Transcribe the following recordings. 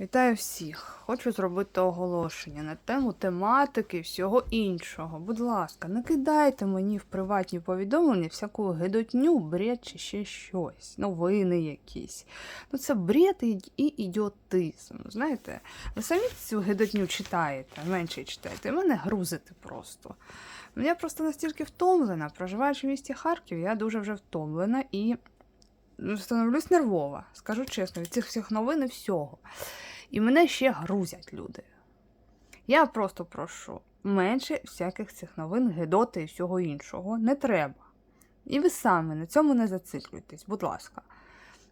Вітаю всіх! Хочу зробити оголошення на тему тематики і всього іншого. Будь ласка, не кидайте мені в приватні повідомлення всяку гидотню, бред чи ще щось, новини якісь. Ну це бред і, ідіотизм. Знаєте, ви самі цю гидотню читаєте, менше читаєте, мене грузите просто. Ну, Я просто настільки втомлена, проживаючи в місті Харків, я дуже вже втомлена і становлюсь нервова, скажу чесно, від цих всіх новин і всього. І мене ще грузять люди. Я просто прошу менше всяких цих новин, гедоти і всього іншого не треба. І ви самі на цьому не зациклюйтесь, будь ласка.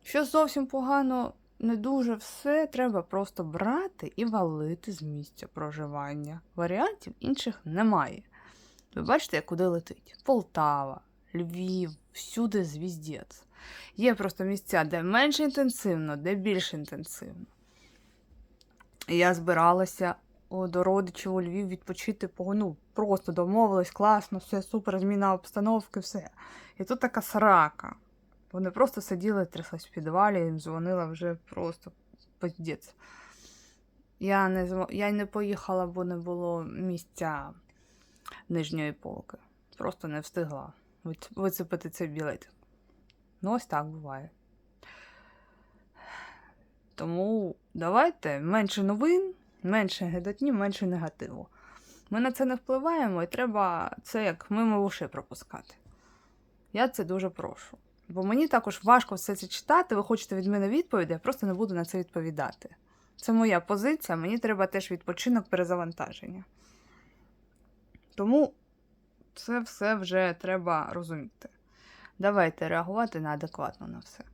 Що зовсім погано, не дуже все треба просто брати і валити з місця проживання. Варіантів інших немає. Ви бачите, куди летить? Полтава, Львів, всюди звіздець. Є просто місця, де менш інтенсивно, де більш інтенсивно. Я збиралася до родичів у Львів відпочити, ну, просто домовилась, класно, все супер, зміна обстановки, все. І тут така срака. Вони просто сиділи, тряслась в підвалі, їм дзвонила вже просто пиздець. Я не, змо- я не поїхала, бо не було місця нижньої полки. Просто не встигла виц- вицепити цей білет. Ну, ось так буває. Тому давайте менше новин, менше гидотні, менше негативу. Ми на це не впливаємо, і треба це як мимо вушей пропускати. Я це дуже прошу. Бо мені також важко все це читати, ви хочете від мене відповіді, я просто не буду на це відповідати. Це моя позиція, мені треба теж відпочинок перезавантаження. Тому це все вже треба розуміти. Давайте реагувати неадекватно на все.